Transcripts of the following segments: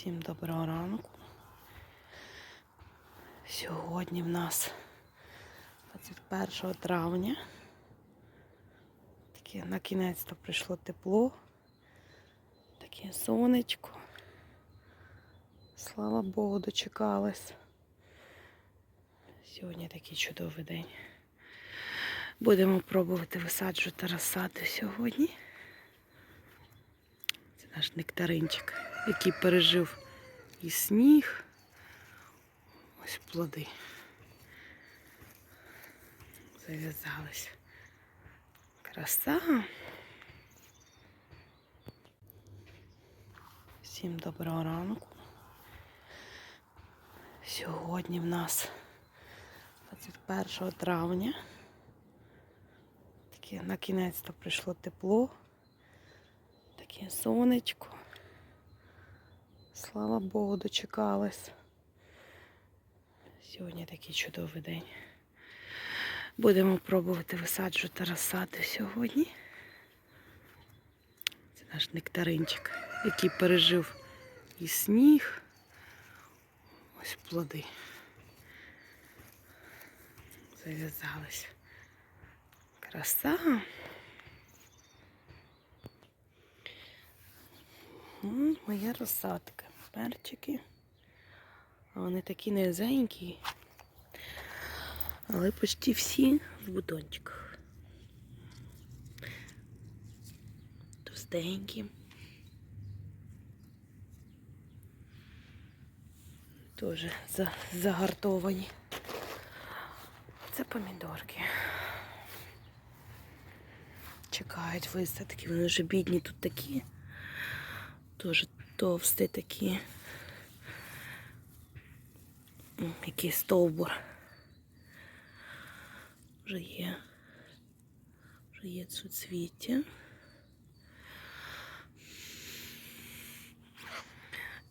Всім доброго ранку. Сьогодні в нас 21 травня. Таке на кінець то прийшло тепло. Таке сонечко. Слава Богу, дочекалась. Сьогодні такий чудовий день. Будемо пробувати висаджувати розсади сьогодні. Це наш нектаринчик, який пережив і сніг. Ось плоди. Зав'язались. Краса. Всім доброго ранку. Сьогодні в нас 21 травня. Таке на кінець то прийшло тепло. Таке сонечко. Слава Богу, дочекалась. Сьогодні такий чудовий день. Будемо пробувати висаджувати розсади сьогодні. Це наш нектаринчик, який пережив і сніг. Ось плоди. Зав'язались. Краса. Моя розсадка. Перчики. Вони такі низенькі. Але почти всі в бутончиках. Товстенькі. Теж загартовані. Це помідорки. Чекають висадки. Вони вже бідні тут такі. Теж товсті такі. Який стовбур. Вже є. Вже є суцвіття.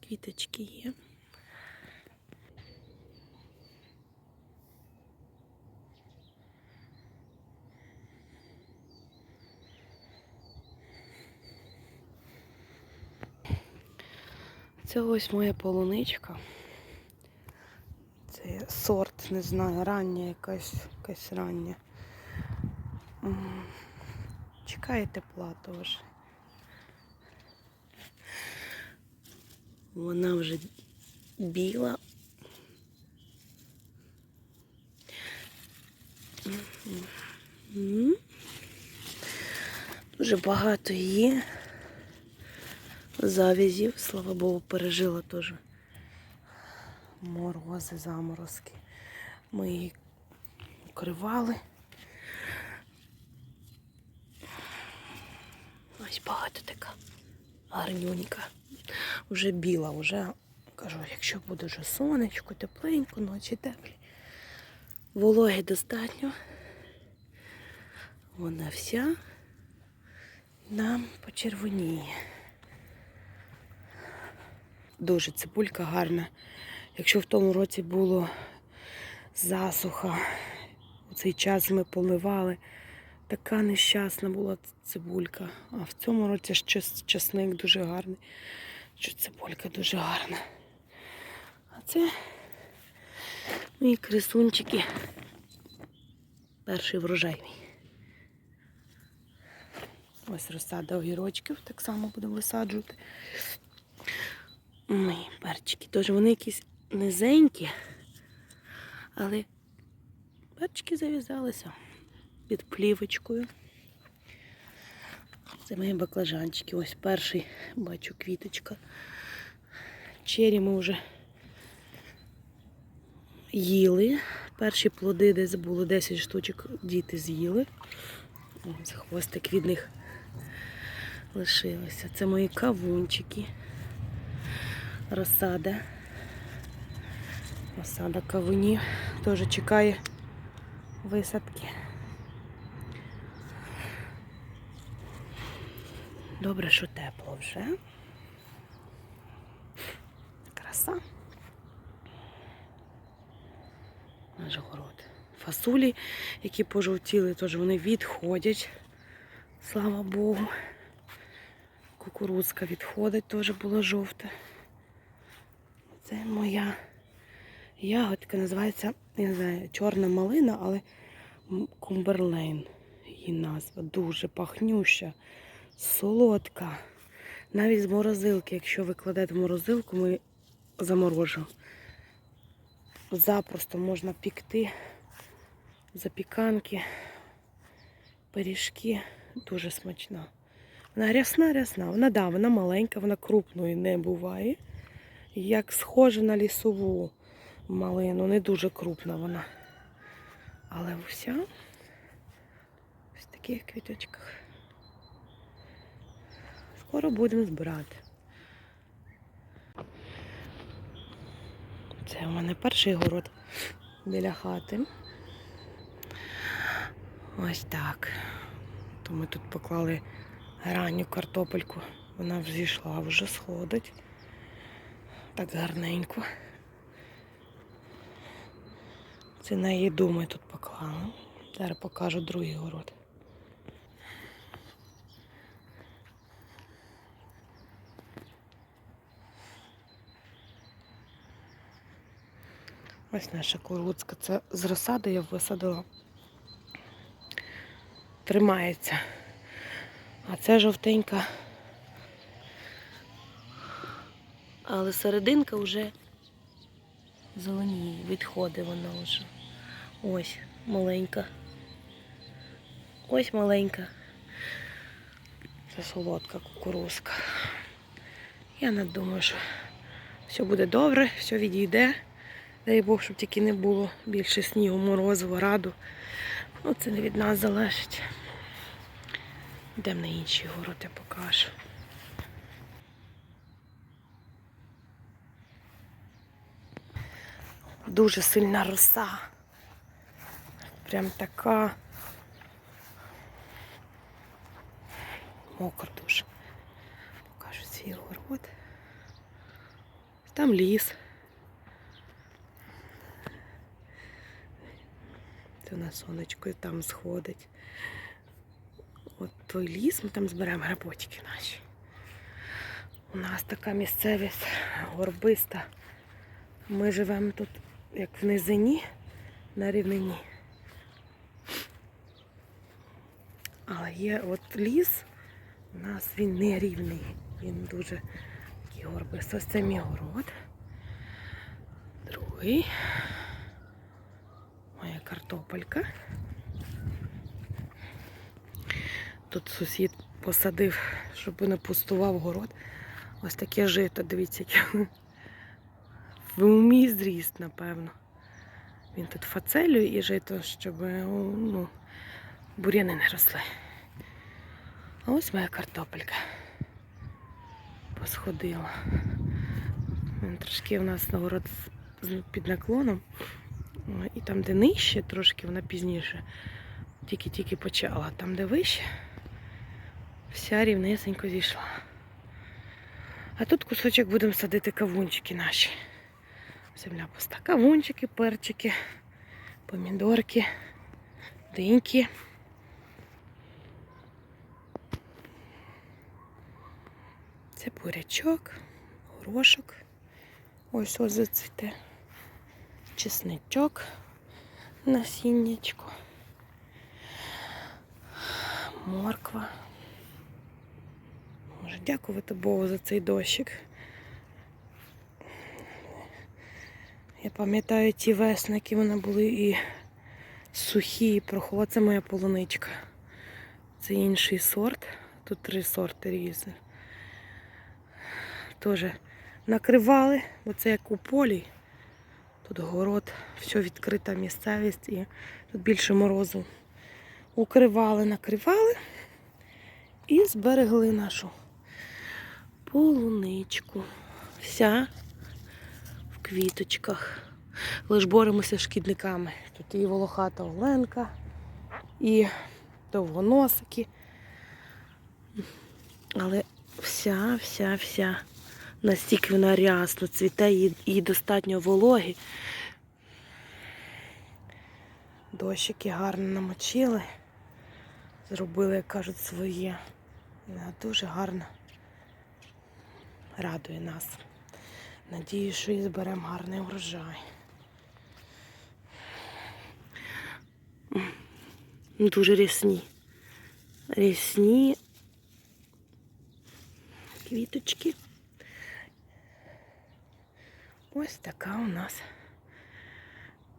Квіточки є. Це ось моя полуничка. Це сорт, не знаю, рання якась, якась рання. Чекає тепла теж. Вона вже біла. Дуже багато є завязів, слава Богу, пережила теж морози, заморозки. Ми її укривали. Ось багато така гарнюнька. Вже біла, вже кажу, якщо буде вже сонечко, тепленько, ночі теплі. Вологи достатньо. Вона вся нам почервоніє. Дуже цибулька гарна. Якщо в тому році було засуха, у цей час ми поливали, така нещасна була цибулька. А в цьому році ж часник дуже гарний, що цибулька дуже гарна. А це мої крисунчики. Перший врожай мій. Ось розсада огірочків, так само будемо висаджувати. Мої перчики. Тож вони якісь низенькі, але перчики зав'язалися під плівочкою. Це мої баклажанчики. Ось перший бачу квіточка. Чері ми вже їли. Перші плоди десь було 10 штучок, діти з'їли. Ось хвостик від них лишилося. Це мої кавунчики. Розсада. Розсада кавунів. Теж чекає висадки. Добре, що тепло вже. Краса. Наш город. Фасулі, які пожовтіли, теж вони відходять. Слава Богу. Кукурудзка відходить, теж була жовта. Це моя ягодка, називається, я не знаю, чорна малина, але Кумберлейн. Її назва дуже пахнюща, солодка. Навіть з морозилки, якщо ви кладете в морозилку, ми заморожимо. Запросто можна пікти запіканки, пиріжки. Дуже смачна. Вона рясна, рясна. Вона да, вона маленька, вона крупної не буває. Як схожа на лісову малину, не дуже крупна вона. Але вся ось в таких квіточках. Скоро будемо збирати. Це у мене перший город біля хати. Ось так. То ми тут поклали ранню картопельку. Вона вже зійшла, вже сходить. Так гарненько. Це на їду ми тут поклали. Зараз покажу другий город. Ось наша кукурудзка. Це з розсади я висадила. Тримається. А це жовтенька. Але серединка вже зеленіє, відходить вона вже. Ось маленька. Ось маленька. Це солодка кукурузка. Я не думаю, що все буде добре, все відійде. Дай Бог, щоб тільки не було більше снігу, морозу, раду. Ну, це не від нас залежить. Йдемо на інший город, я покажу. Дуже сильна роса. Прям така. Мокро дуже. Покажу свій город. Там ліс. Це на сонечко і там сходить. От той ліс, ми там зберемо гработики наші. У нас така місцевість горбиста. Ми живемо тут як в низині на рівнині. Але є от ліс, у нас він не рівний, він дуже такий горбистий. Ось це мій город. Другий. Моя картопелька. Тут сусід посадив, щоб не пустував город. Ось таке жито, дивіться, в мій зріст, напевно. Він тут фацелює і жито, щоб ну, бур'яни не росли. А ось моя картопелька. Посходила. Він трошки у нас на город з- з- під наклоном. І там, де нижче, трошки вона пізніше. Тільки-тільки почала. Там, де вище, вся рівнесенько зійшла. А тут кусочок будемо садити кавунчики наші. Земля пуста. Кавунчики, перчики, помідорки, диньки. Це бурячок, горошок. Ось ось зацвіте. Чесничок, насіннячко, морква. Може, дякувати Богу за цей дощик. Я пам'ятаю ті весники, вони були і сухі, і прохолодні. Це моя полуничка. Це інший сорт. Тут три сорти різних. Теж накривали, бо це як у полі. Тут город, все відкрита місцевість і тут більше морозу. Укривали, накривали і зберегли нашу полуничку. Вся квіточках. Лиш боремося з шкідниками. Тут і волохата оленка, і довгоносики. Але вся, вся, вся. Настільки вона рясно цвіте, їй, достатньо вологи. Дощики гарно намочили. Зробили, як кажуть, своє. Вона дуже гарно радує нас. Надіюсь, що і зберемо гарний врожай. Дуже рясні. Рясні квіточки. Ось така у нас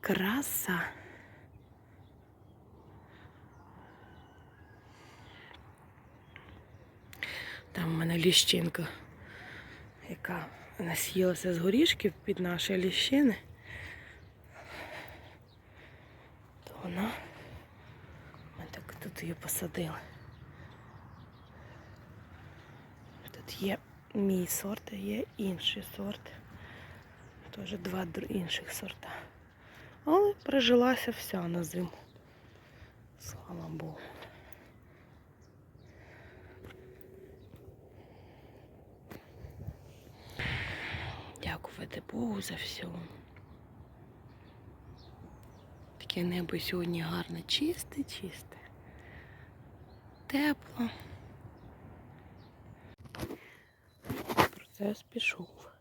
краса. Там в мене ліщинка, яка нас'їлася з горішків під наші ліщини. То вона ми так тут її посадили. Тут є мій сорт, є інший сорт. Теж два інших сорта. Але прижилася вся на зиму. Слава Богу. Дякувати Богу за все. Таке небо сьогодні гарне, чисте, чисте. Тепло. Процес пішов.